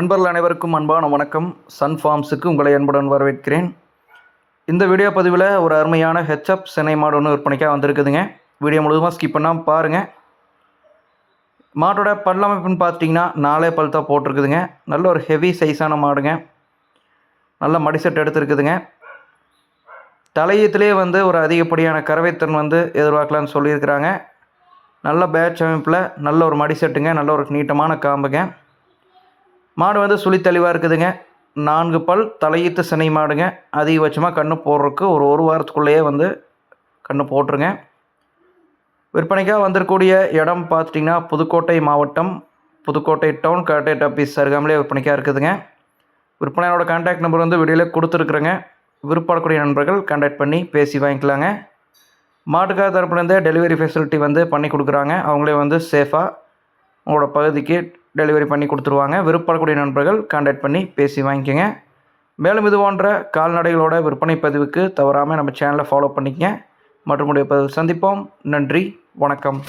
நண்பர்கள் அனைவருக்கும் அன்பான வணக்கம். சன் ஃபார்ம்ஸுக்கு உங்களை அன்புடன் வரவேற்கிறேன். இந்த வீடியோ பதிவில் ஒரு அருமையான ஹெச்அப் சென்னை மாடு ஒன்று விற்பனைக்காக வந்திருக்குதுங்க. வீடியோ முழுவதுமாக ஸ்கிப் பண்ணாமல் பாருங்கள் மாட்டோட பல்லமைப்புன்னு பார்த்தீங்கன்னா நாலே பல் தான் போட்டிருக்குதுங்க. நல்ல ஒரு ஹெவி சைஸான மாடுங்க. நல்ல மடிசெட் எடுத்துருக்குதுங்க. தலையத்திலே வந்து ஒரு அதிகப்படியான கறவைத்திறன் வந்து எதிர்பார்க்கலான்னு சொல்லியிருக்கிறாங்க. நல்ல பேட்ச் அமைப்பில் நல்ல ஒரு மடிசெட்டுங்க நல்ல ஒரு நீட்டமான காம்புங்க. மாடு வந்து சுழி தெளிவாக இருக்குதுங்க. நான்கு பல் தலையீத்து சினை மாடுங்க. அதிகபட்சமாக கன்று போடுறதுக்கு ஒரு ஒரு வாரத்துக்குள்ளேயே வந்து கன்று போட்டுருங்க. விற்பனைக்காக வந்திருக்கூடிய இடம் பார்த்துட்டிங்கன்னா புதுக்கோட்டை மாவட்டம் புதுக்கோட்டை டவுன் கலெக்டரேட் ஆஃபீஸ் அருகாமலே விற்பனைக்காக இருக்குதுங்க. விற்பனையோட கான்டாக்ட் நம்பர் வந்து வீடியோவில் கொடுத்துருக்குறேங்க. விருப்பப்படக்கூடிய நண்பர்கள் கான்டாக்ட் பண்ணி பேசி வாங்கிக்கலாங்க. மாட்டுக்கார தரப்புலேருந்தே டெலிவரி ஃபெசிலிட்டி வந்து பண்ணி கொடுக்குறாங்க. அவங்களே வந்து சேஃபாக உங்களோட பகுதிக்கு டெலிவரி பண்ணி கொடுத்துருவாங்க. விருப்பப்படக்கூடிய நண்பர்கள் கான்டாக்ட் பண்ணி பேசி வாங்கிக்கோங்க. மேலும் இது போன்ற கால்நடைகளோட விற்பனை பதிவுக்கு தவறாமல் நம்ம சேனலை ஃபாலோ பண்ணிக்கங்க. மற்றும் பதிவு சந்திப்போம். நன்றி. வணக்கம்.